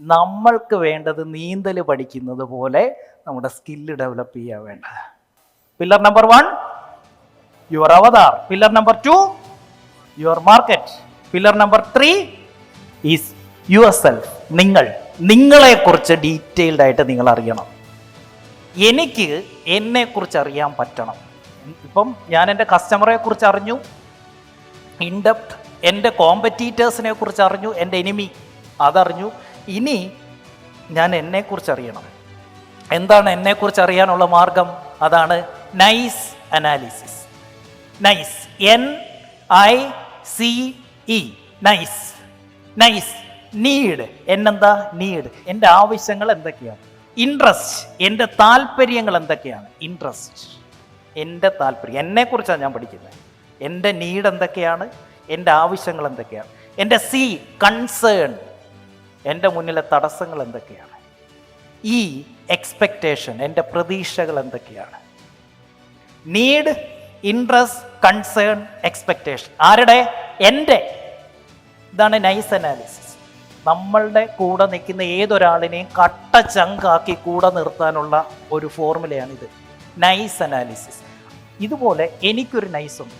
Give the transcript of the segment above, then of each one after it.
നമ്മൾക്ക് വേണ്ടത് നീന്തൽ പഠിക്കുന്നത് പോലെ നമ്മുടെ സ്കില്ല് ഡെവലപ്പ് ചെയ്യാൻ വേണ്ടത്. Pillar number one your avatar pillar number two your market pillar number three is your self നിങ്ങൾ. നിങ്ങളെക്കുറിച്ച് ഡീറ്റെയിൽഡ് ആയിട്ട് നിങ്ങൾ അറിയണം. എനിക്ക് എന്നെക്കുറിച്ച് അറിയാൻ പറ്റണം. ഇപ്പം ഞാൻ എന്റെ കസ്റ്റമറെ കുറിച്ച് അറിഞ്ഞു. ഇൻഡെപ്റ്റ് എന്റെ കോമ്പറ്റീറ്റേഴ്സിനെ കുറിച്ച് അറിഞ്ഞു. എന്റെ എനിമി അതറിഞ്ഞു. ഇനി ഞാൻ എന്നെക്കുറിച്ച് അറിയണം എന്താണ് എന്നെക്കുറിച്ച് അറിയാനുള്ള മാർഗം? അതാണ് nice analysis nice N I C E nice nice need എന്നെന്താ need എന്റെ ആവശ്യങ്ങൾ എന്തൊക്കെയാണ്? ഇൻട്രസ്റ്റ് എന്റെ താല്പര്യങ്ങൾ എന്തൊക്കെയാണ്? ഇൻട്രസ്റ്റ് എന്റെ താല്പര്യം. എന്നെക്കുറിച്ചാണ് ഞാൻ പഠിക്കുന്നത്. എന്റെ നീഡ് എന്തൊക്കെയാണ്? എന്റെ ആവശ്യങ്ങൾ എന്തൊക്കെയാണ്? എന്റെ സി കൺസേൺ എന്റെ മുന്നിലെ തടസ്സങ്ങൾ എന്തൊക്കെയാണ്? ഈ എക്സ്പെക്റ്റേഷൻ എന്റെ പ്രതീക്ഷകൾ എന്തൊക്കെയാണ്? നീഡ് ഇൻട്രസ്റ്റ് കൺസേൺ എക്സ്പെക്റ്റേഷൻ ആരുടെ? എന്റെ. ഇതാണ് നൈസ് അനാലിസിസ് നമ്മളുടെ കൂടെ നിൽക്കുന്ന ഏതൊരാളിനെയും കട്ട ചങ്കാക്കി കൂടെ നിർത്താനുള്ള ഒരു ഫോർമുലയാണിത് നൈസ് അനാലിസിസ് ഇതുപോലെ എനിക്കൊരു നൈസ് ഉണ്ട്.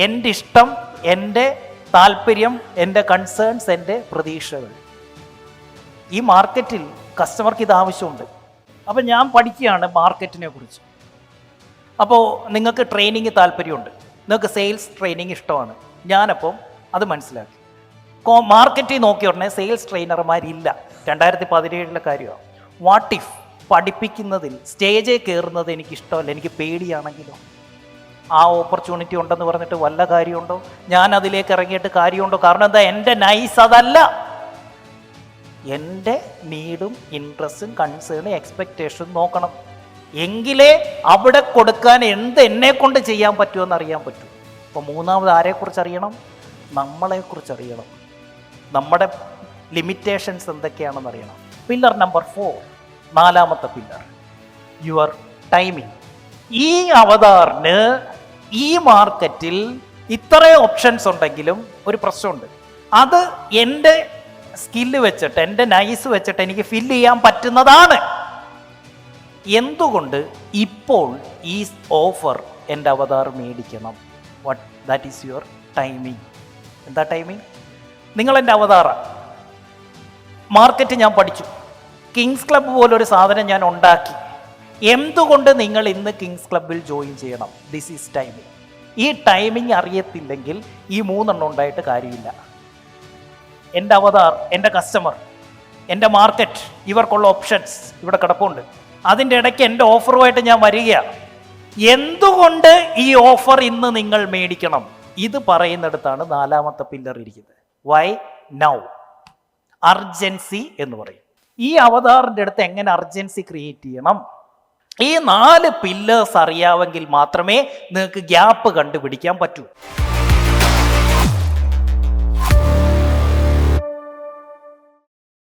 എന്റെ ഇഷ്ടം എന്റെ താല്പര്യം എന്റെ കൺസേൺസ് എന്റെ പ്രതീക്ഷകൾ. ഈ മാർക്കറ്റിൽ കസ്റ്റമർക്ക് ഇത് ആവശ്യമുണ്ട്. അപ്പം ഞാൻ പഠിക്കുകയാണ് മാർക്കറ്റിനെ കുറിച്ച്. അപ്പോൾ നിങ്ങൾക്ക് ട്രെയിനിങ് താല്പര്യമുണ്ട്. നിങ്ങൾക്ക് സെയിൽസ് ട്രെയിനിങ് ഇഷ്ടമാണ്. ഞാനപ്പം അത് മനസ്സിലാക്കി. കോ മാർക്കറ്റിൽ നോക്കിയ ഉടനെ സെയിൽസ് ട്രെയിനർമാരില്ല രണ്ടായിരത്തി പതിനേഴിലെ കാര്യമാണ് വാട്ട് ഇഫ് പഠിപ്പിക്കുന്നതിൽ സ്റ്റേജിൽ കയറുന്നത് എനിക്ക് ഇഷ്ടമല്ല എനിക്ക് പേടിയാണെങ്കിലോ? ആ ഓപ്പർച്യൂണിറ്റി ഉണ്ടെന്ന് പറഞ്ഞിട്ട് വല്ല കാര്യമുണ്ടോ? ഞാൻ അതിലേക്ക് ഇറങ്ങിയിട്ട് കാര്യമുണ്ടോ? കാരണം എന്താ എന്റെ നൈസ് അതല്ല. എന്റെ നീഡും ഇൻട്രസ്റ്റും കൺസേണും എക്സ്പെക്റ്റേഷനും നോക്കണം. എങ്കിലേ അവിടെ കൊടുക്കാൻ എന്ത് എന്നെ കൊണ്ട് ചെയ്യാൻ പറ്റുമെന്ന് അറിയാൻ പറ്റൂ. അപ്പോൾ മൂന്നാമത് ആരെക്കുറിച്ച് അറിയണം? നമ്മളെക്കുറിച്ച് അറിയണം. നമ്മുടെ ലിമിറ്റേഷൻസ് എന്തൊക്കെയാണെന്ന് അറിയണം. പില്ലർ നമ്പർ ഫോർ നാലാമത്തെ പില്ലർ യുവർ ടൈമിംഗ് ഈ അവതാറിന് ഈ മാർക്കറ്റിൽ ഇത്ര ഓപ്ഷൻസ് ഉണ്ടെങ്കിലും ഒരു പ്രശ്നമുണ്ട്. അത് എന്റെ സ്കില്ല് വെച്ചിട്ട് എന്റെ നൈസ് വെച്ചിട്ട് എനിക്ക് ഫില്ല് ചെയ്യാൻ പറ്റുന്നതാണ്. എന്തുകൊണ്ട് ഇപ്പോൾ ഈ ഓഫർ എന്റെ അവതാർ മേടിക്കണം? What that is your timing എന്താ ടൈമിംഗ് നിങ്ങൾ എന്റെ അവതാറാണ് മാർക്കറ്റ് ഞാൻ പഠിച്ചു. കിങ്സ് ക്ലബ്ബ് പോലൊരു സാധനം ഞാൻ ഉണ്ടാക്കി. എന്തുകൊണ്ട് നിങ്ങൾ ഇന്ന് കിങ്സ് ക്ലബ്ബിൽ ജോയിൻ ചെയ്യണം? ദിസ് ഈസ് ടൈമിംഗ് ഈ ടൈമിംഗ് അറിയത്തില്ലെങ്കിൽ ഈ മൂന്നെണ്ണം ഉണ്ടായിട്ട് കാര്യമില്ല. എന്റെ അവതാർ എന്റെ കസ്റ്റമർ എന്റെ മാർക്കറ്റ് ഇവർക്കുള്ള ഓപ്ഷൻസ് ഇവിടെ കിടപ്പുണ്ട്. അതിന്റെ ഇടയ്ക്ക് എന്റെ ഓഫറുമായിട്ട് ഞാൻ വരികയാണ്. എന്തുകൊണ്ട് ഈ ഓഫർ ഇന്ന് നിങ്ങൾ മേടിക്കണം? ഇത് പറയുന്നിടത്താണ് നാലാമത്തെ പില്ലർ ഇരിക്കുന്നത്. വൈ നൗ അർജൻസി എന്ന് പറയും. ഈ അവതാറിന്റെ അടുത്ത് എങ്ങനെ അർജൻസി ക്രിയേറ്റ് ചെയ്യണം? ഈ നാല് പില്ലേഴ്സ് അറിയാമെങ്കിൽ മാത്രമേ നിങ്ങൾക്ക് ഗ്യാപ്പ് കണ്ടുപിടിക്കാൻ പറ്റൂ.